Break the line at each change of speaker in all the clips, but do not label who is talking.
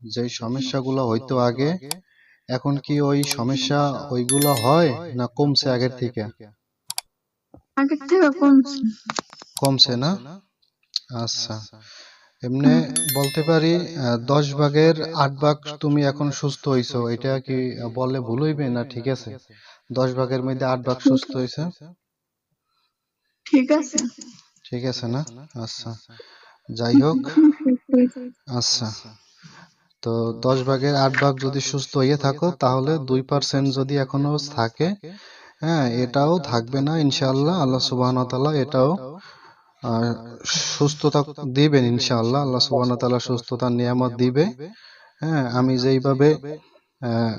যে সমস্যাগুলো হইতো আগে এখন কি ওই সমস্যা ওইগুলো হয় না কমছে আগের থেকে?
আগের থেকে কমছে।
কমছে। না? আচ্ছা। এমনি বলতে পারি দশ ভাগের আট ভাগ তুমি এখন সুস্থ হইছো। এটা কি বলে ভুল হইবে না ঠিক আছে? দশ ভাগের মধ্যে আট ভাগ সুস্থ হইছে?
ঠিক আছে।
ঠিক আছে না? আচ্ছা। যাই হোক আচ্ছা। তো দশ ভাগের আট ভাগ যদি সুস্থ হয়ে থাকো তাহলে দুই পার্সেন্ট যদি এখনও থাকে হ্যাঁ এটাও থাকবে না ইনশাআল্লাহ। আল্লাহ সুবহান এটাও সুস্থতা দিবেন ইনশাআল্লাহ। আল্লাহ সুবহান সুস্থতার নিয়ামত দিবে। হ্যাঁ আমি যেইভাবে আহ,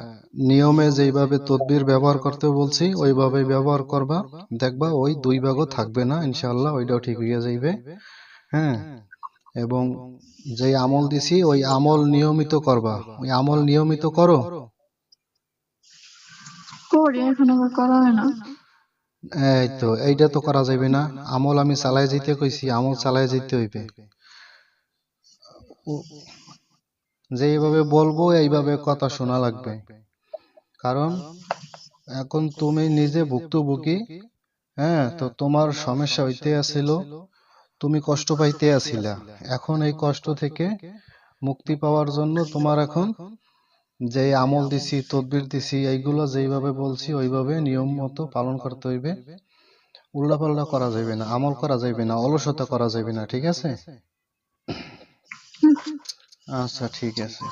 নিয়মে যেইভাবে তদবির ব্যবহার করতে বলছি ওইভাবে ব্যবহার করবা। দেখবা ওই দুই ভাগও থাকবে না ইনশাআল্লাহ ওইটাও ঠিক হয়ে যাইবে। হ্যাঁ এবং যে আমল দিছি ওই আমল নিয়মিত করবা। ওই আমল নিয়মিত করো?
করি এখন আবার করা হয় না।
এই তো এইটা তো করা যাবে না। আমল আমি চালাই যেতে কইছি আমল চালাই যেতে হইবে। ও- যেইভাবে বলব এইভাবে কথা শোনা লাগবে। কারণ এখন তুমি নিজে ভুক্তভোগী হ্যাঁ তো তোমার সমস্যা হইতে আছিল। তুমি কষ্ট পাইতে আছিলা এখন এই কষ্ট থেকে মুক্তি পাওয়ার জন্য তোমার এখন যে আমল দিছি, তদবির দিছি, এইগুলো যেইভাবে বলছি, ওইভাবে নিয়ম মতো পালন করতে হইবে। উল্লাপাল্লা করা যাবে না, আমল করা যাবে না, অলসতা করা যাবে না, ঠিক আছে? আচ্ছা ঠিক আছে।